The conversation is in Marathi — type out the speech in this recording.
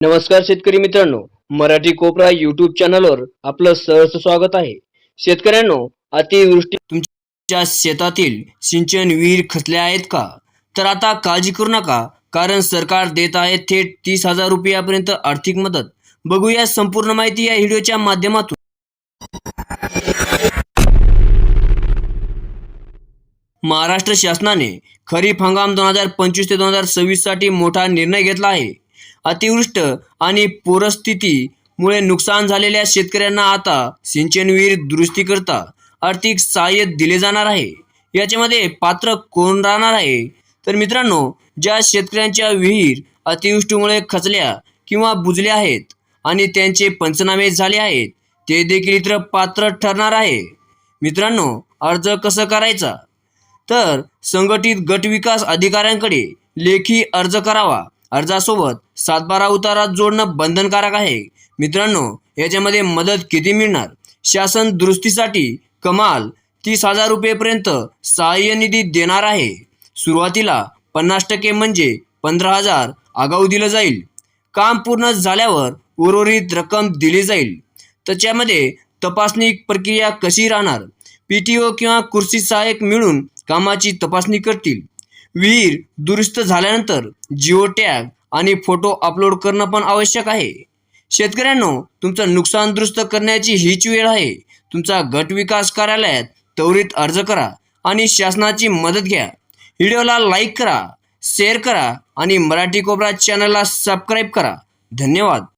नमस्कार शेतकरी मित्रांनो मराठी कोपरा युट्यूब चॅनलवर आपलं सहर्ष स्वागत आहे. शेतकऱ्यांनो अतिवृष्टी तुमच्या शेतातील सिंचन विहीर खचले आहेत का? तर आता काळजी करू नका कारण सरकार देत आहे थेट तीस हजार रुपयापर्यंत आर्थिक मदत. बघूया संपूर्ण माहिती या व्हिडिओच्या माध्यमातून. महाराष्ट्र शासनाने खरीप हंगाम दोन हजार पंचवीस ते दोन हजार सव्वीससाठी मोठा निर्णय घेतला आहे. अतिवृष्ट आणि पूरस्थितीमुळे नुकसान झालेल्या शेतकऱ्यांना आता सिंचन विहीर दुरुस्ती करता आर्थिक सहाय्य दिले जाणार आहे. याच्यामध्ये पात्र कोण राहणार आहे? तर मित्रांनो ज्या शेतकऱ्यांच्या विहीर अतिवृष्टीमुळे खचल्या किंवा बुजल्या आहेत आणि त्यांचे पंचनामे झाले आहेत ते देखील इतर पात्र ठरणार आहे. मित्रांनो अर्ज कसं करायचा? तर संघटित गट विकास अधिकाऱ्यांकडे लेखी अर्ज करावा. अर्जासोबत सातबारा उतारा जोडणं बंधनकारक आहे. मित्रांनो याच्यामध्ये मदत किती मिळणार? शासन दुरुस्तीसाठी कमाल तीस हजार रुपयेपर्यंत सहाय्य निधी देणार आहे. सुरुवातीला पन्नास टक्के म्हणजे पंधरा हजार आगाऊ दिलं जाईल. काम पूर्ण झाल्यावर उर्वरित रक्कम दिली जाईल. त्याच्यामध्ये तपासणी प्रक्रिया कशी राहणार? पी टी ओ किंवा कृषी सहाय्यक मिळून कामाची तपासणी करतील. विहीर दुरुस्त झाल्यानंतर जिओ टॅग आणि फोटो अपलोड करणं पण आवश्यक आहे. शेतकऱ्यांनो तुमचं नुकसान दुरुस्त करण्याची हीच वेळ आहे. तुमचा गट विकास कार्यालयात त्वरित अर्ज करा आणि शासनाची मदत घ्या. व्हिडिओला लाईक करा शेअर करा आणि मराठी कोबरा चॅनलला सबस्क्राईब करा. धन्यवाद.